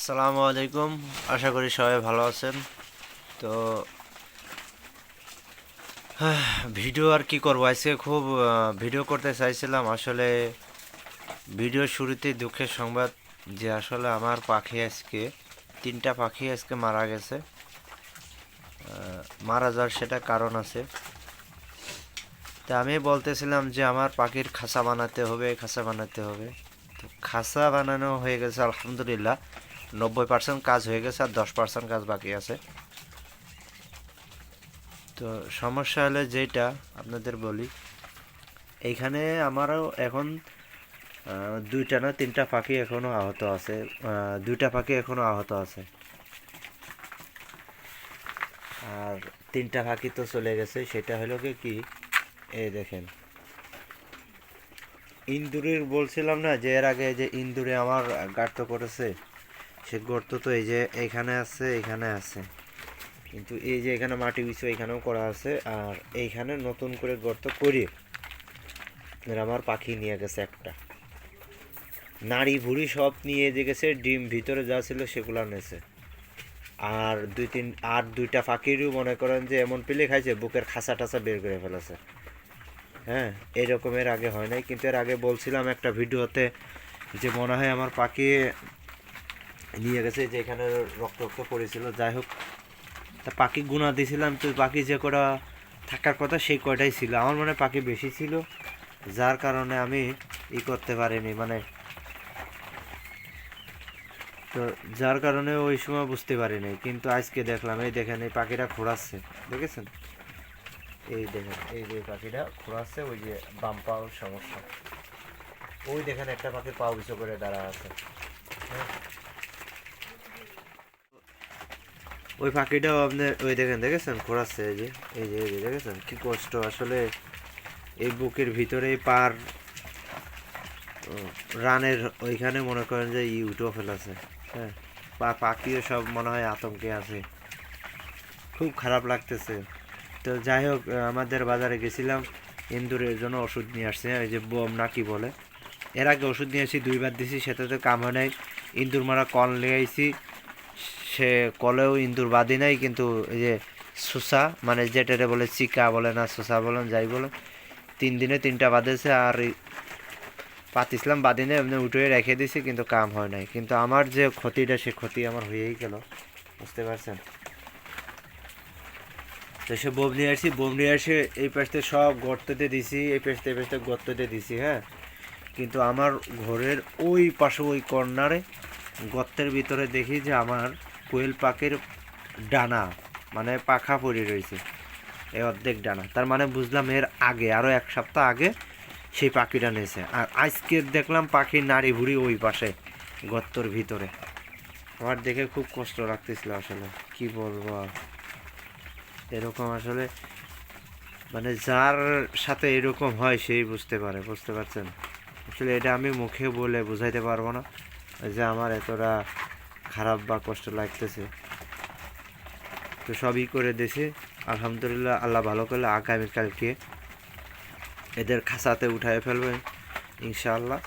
আসসালামু আলাইকুম। আশা করি সবাই ভালো আছেন। তো ভিডিও আর কি করব? আজকে খুব ভিডিও করতে চাইছিলাম। আসলে ভিডিও শুরুতেই দুঃখের সংবাদ যে আসলে আমার পাখি আজকে, তিনটা পাখি আজকে মারা গেছে। মারা যাওয়ার সেটা কারণ আছে। তা আমি বলতেছিলাম যে আমার পাখির খাঁচা বানাতে হবে, খাঁচা বানাতে হবে। তো খাঁচা বানানো হয়ে গেছে, আলহামদুলিল্লাহ। নব্বই পার্সেন্ট কাজ হয়ে গেছে আর দশ পার্সেন্ট কাজ বাকি আছে। তো সমস্যা হলে যেটা আপনাদের বলি, এইখানে আমারও এখন দুইটা না তিনটা পাখি এখনও আহত আছে দুইটা পাখি এখনও আহত আছে। আর তিনটা পাখি তো চলে গেছে, সেটা হলো কি, এই দেখেন। ইন্দুরের বলছিলাম না যে এর আগে যে ইন্দুরে আমার গার্ত করেছে সে গর্ত তো এই যে এখানে আছে এখানে আছে। কিন্তু এই যে এখানে মাটি বিছো, এখানেও করা আছে। আর এইখানে নতুন করে গর্ত করি। আমার পাখি নিয়ে গেছে একটা। নাড়ি ভুড়ি সব নিয়ে যে গেছে, ডিম ভিতরে যা ছিল সেগুলো নেছে আর দুই তিন, আর দুইটা পাখিরও মনে করেন যে এমন পেলে খাইছে, বুকের খাসা টাসা বের করে ফেলেছে। হ্যাঁ এরকমের আগে হয় নাই। কিন্তু এর আগে বলছিলাম একটা ভিডিওতে যে মনে হয় আমার পাখি নিয়ে গেছে যে এখানে রক্ত রক্ত পড়েছিল। যাই হোক, তা পাখি গুণা দিয়েছিলাম তো পাখি যে কটা থাকার কথা সেই কয়টাই ছিল। আমার মনে পাখি বেশি ছিল, যার কারণে আমি ই করতে পারিনি মানে তো যার কারণে ওই সময় বুঝতে পারিনি। কিন্তু আজকে দেখলাম, এই দেখেন, এই পাখিটা খোঁড়াচ্ছে, দেখেছেন? এই দেখেন, এই যে পাখিটা খোঁড়াচ্ছে, ওই যে বাম পাওয়ার সমস্যা। ওই দেখেন, একটা পাখি পাও বিছো করে দাঁড়া আছে। হ্যাঁ? ওই পাখিটাও আপনার, ওই দেখেন, দেখেছেন? খোঁড়াচ্ছে এই যে এই যে এই যে, দেখেছেন? কি কষ্ট, আসলে এই বুকের ভিতরে পার রানের ওইখানে মনে করেন যে ই উঠেও ফেলেছে হ্যাঁ? পা, পাখিও সব মনে হয় আতঙ্কে আছে। খুব খারাপ লাগতেছে। তো যাই হোক, আমাদের বাজারে গেছিলাম, ইন্দুরের জন্য ওষুধ নিয়ে আসছে ওই যে বোম না কি বলে। এর আগে ওষুধ নিয়ে আসি দুইবার দিছি, সেটাতে কাম হয় নাই। ইন্দুর মারা কল নিয়ে সে কলেও ইন্দুর বাদি নাই, কিন্তু এই যে সুসা মানে যেটারে বলে চিকা বলে না, সুসা বলেন, যাই বলেন, তিন দিনে তিনটা বাঁধেছে আর পাতিসলাম বাদিনে এমনি উঠে রেখে দিছি, কিন্তু কাম হয় নাই। কিন্তু আমার যে ক্ষতিটা, সে ক্ষতি আমার হয়েই গেল, বুঝতে পারছেন? তো সে বোম নিয়ে আসি বোম নিয়ে এসে এই পাশতে সব গর্ততে দিছি, এই পাশতে এই পাশতে গর্ততে দিছি হ্যাঁ? কিন্তু আমার ঘরের ওই পাশে, ওই কর্নারে গর্তের ভিতরে দেখি যে আমার কোয়েল পাখির ডানা মানে পাখা পড়ে রয়েছে। এই অর্ধেক ডানা। তার মানে বুঝলাম এর আগে আরও এক সপ্তাহ আগে সেই পাখিটা নিয়েছে আর আজকে দেখলাম পাখির নাড়ি ভুড়ি ওই পাশে, গর্তর ভিতরে। আমার দেখে খুব কষ্ট লাগতেছিল আসলে, কি বলব এরকম আসলে মানে যার সাথে এরকম হয় সেই বুঝতে পারে, বুঝতে পারছেন? আসলে এটা আমি মুখে বলে বুঝাইতে পারব না যে আমার এতটা খারাপ বা কষ্ট লাগতেছে। তো সবই করে দিয়েছে। আলহামদুলিল্লাহ, আল্লাহ ভালো করলে আগামীকালকে এদের খাসাতে উঠায় ফেলবে, ইনশাআল্লাহ।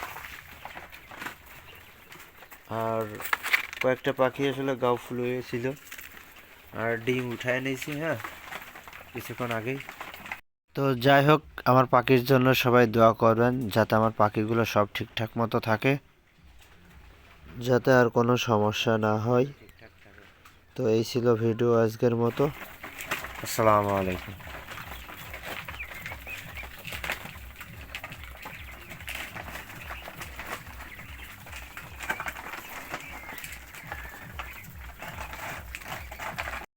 আর কয়েকটা পাখি আসলে গাও ফুল হয়েছিল আর ডিম উঠায় নিয়েছি হ্যাঁ কিছুক্ষণ আগেই। তো যাই হোক, আমার পাখির জন্য সবাই দোয়া করবেন, যাতে আমার পাখিগুলো সব ঠিকঠাক মতো থাকে। যাতে আর কোনো সমস্যা না হয়। তো এই ছিল ভিডিও আজকের মতো। আসসালামু আলাইকুম।